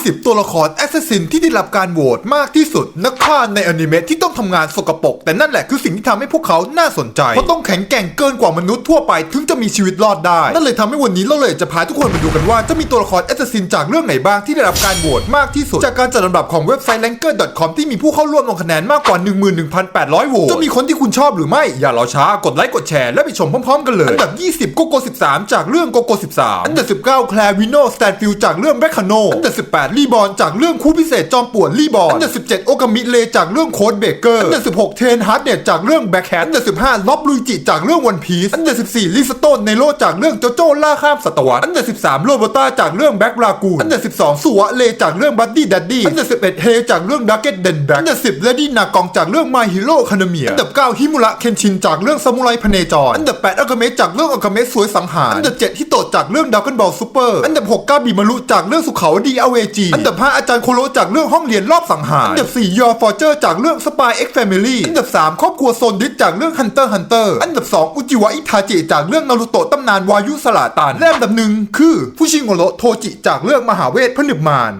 20 ตัวละครแอสซัสซินที่ได้รับการโหวตมากที่สุด นักฆ่าในอนิเมะที่ต้องทำงานสกปรกแต่นั่นแหละคือสิ่งที่ทำให้พวกเขาน่าสนใจ เพราะต้องแข็งแกร่งเกินกว่ามนุษย์ทั่วไปถึงจะมีชีวิตรอดได้ นั่นเลยทำให้วันนี้เราเลยจะพาทุกคนมาดูกันว่าจะมีตัวละครแอสซัสซินจากเรื่องไหนบ้างที่ได้รับการโหวตมากที่สุด จากการจัดอันดับของเว็บไซต์ Ranker.com ที่มีผู้เข้าร่วมลงคะแนนมากกว่า 11,800โหวตจะมีคนที่คุณชอบหรือไม่อย่ารอช้ากดไลค์กดแชร์และไปชมพร้อมๆ กันเลยอันดับ 20 โกโก้13 จากเรื่องโกโก้13อันดับ 19 แคลวิโนสแตนฟิลจากเรื่องแบคคาโนอันดับ 18รีบอร์นจากเรื่องคู่พิเศษจอมป่วนรีบอร์นอันดับ17 โอกามิเลจากเรื่องโค้ดเบเกอร์ อันดับ16 เทนฮาร์ดเนตจากเรื่องแบ็คแฮนด์อันดับ15ล็อบลุยจิจากเรื่องวันพีซอันดับ14ลิสโตนเนโรจากเรื่องโจโจ้ล่าข้ามศตวรรษ อันดับ13โรโบต้าจากเรื่องแบ็กรากูอันดับ12สุวะเลจากเรื่องบัดดี้ดัดดี้อันดับ11เฮจากเรื่องดักเก็ตเดนแบ็กอันดับ10เลดี้นากองจากเรื่องมาฮิโร่คานาเมียอันดับ9ฮิมุระเคนชินจากเรื่องซามูไรพเนจร อันดับ8อากาเมะจากเรื่องอากาเมะสวยสังหาร อันดับ7ฮิโตะจากเรื่องดาวกันบอลซูเปอร์ อันดับ6กาบิมารุจากเรื่องสุขาวดีอเวจอันดับ 5 อาจารย์โคโรจากเรื่องห้องเรียนรอบสังหาร อันดับ 4 ยอฟอร์เจอร์จากเรื่องสปายเอ็กแฟมิลี่อันดับ 3 ครอบครัวโซนดิสจากเรื่องฮันเตอร์ฮันเตอร์อันดับ 2 อุจิวะอิทาจิจากเรื่องนารูโตะตำนานวายุสลาตันและอันดับหนึ่งคือฟูชิโงโรโทจิจากเรื่องมหาเวทพนึกมาร